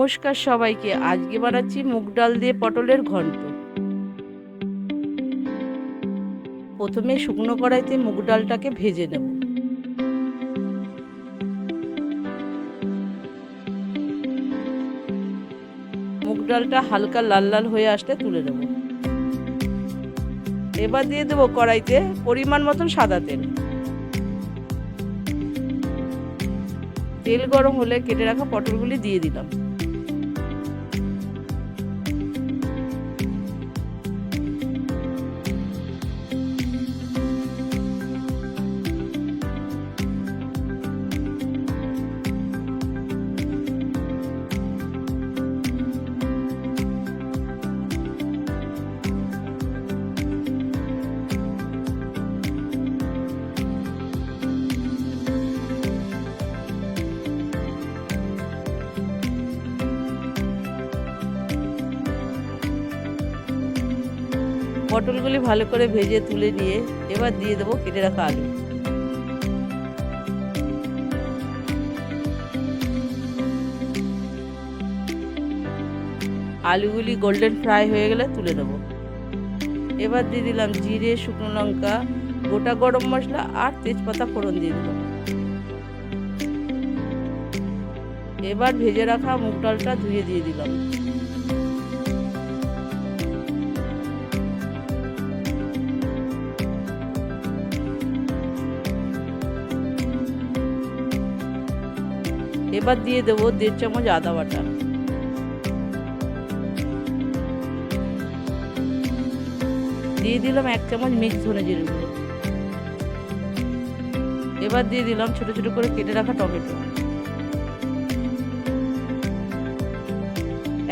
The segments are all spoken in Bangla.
নমস্কার সবাইকে। আজকে বানাচ্ছি মুগ ডাল দিয়ে পটলের ঘন্ট। প্রথমে শুকনো কড়াইতে মুগ ডালটাকে ভেজে নেব। মুগ ডালটা হালকা লাল লাল হয়ে আসলে তুলে নেব। এবার দিয়ে দেবো কড়াইতে পরিমাণ মতন সাদা তেল। তেল গরম হলে কেটে রাখা পটলগুলি দিয়ে দিলাম। পটলগুলি ভালো করে ভেজে তুলে নিয়ে এবার দিয়ে দেবো কেটে রাখা আলু। আলুগুলি গোল্ডেন ফ্রাই হয়ে গেলে তুলে নেব। এবার দিয়ে দিলাম জিরে, শুকনো লঙ্কা, গোটা গরম মশলা আর তেজপাতা ফোড়ন দিয়ে দিলাম এবার ভেজে রাখা মুগ ডালটা ধুয়ে দিয়ে দিলাম। এবার দিয়ে দেবো দেড় চামচ আদা বাটা। দিয়ে দিলাম এক চামচ মিক্স ধনে জিরে গুঁড়ো। এবার দিয়ে দিলাম ছোট ছোট করে কেটে রাখা টমেটো।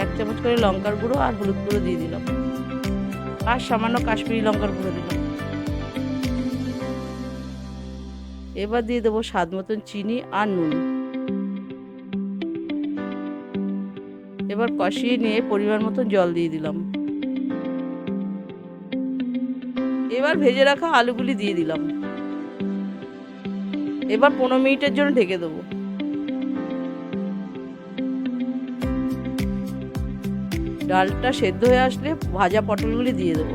এক চামচ করে লঙ্কার গুঁড়ো আর হলুদ গুঁড়ো দিয়ে দিলাম। আর সামান্য কাশ্মীরি লঙ্কার গুঁড়ো দিলাম। এবার দিয়ে দেবো স্বাদ মতন চিনি আর নুন। এবার কষিয়ে নিয়ে পরিমাণ মতো জল দিয়ে দিলাম। এবার ভেজে রাখা আলুগুলি দিয়ে দিলাম। এবার পনেরো মিনিটের জন্য ঢেকে দেবো। ডালটা সেদ্ধ হয়ে আসলে ভাজা পটলগুলি দিয়ে দেবো।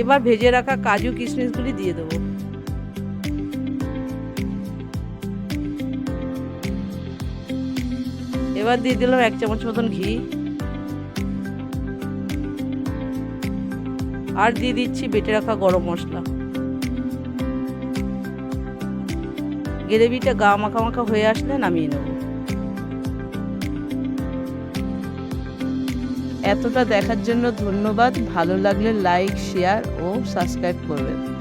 এবার ভেজে রাখা কাজু কিশমিশগুলি দিয়ে দেবো। এবার দিয়ে দিলাম এক চামচ মতন ঘি। আর দিয়ে দিচ্ছি বেটে রাখা গরম মশলা। গ্রেভিটা গা মাখা মাখা হয়ে আসলে নামিয়ে নেব। এতটা দেখার জন্য ধন্যবাদ। ভালো লাগলে লাইক, শেয়ার ও সাবস্ক্রাইব করবেন।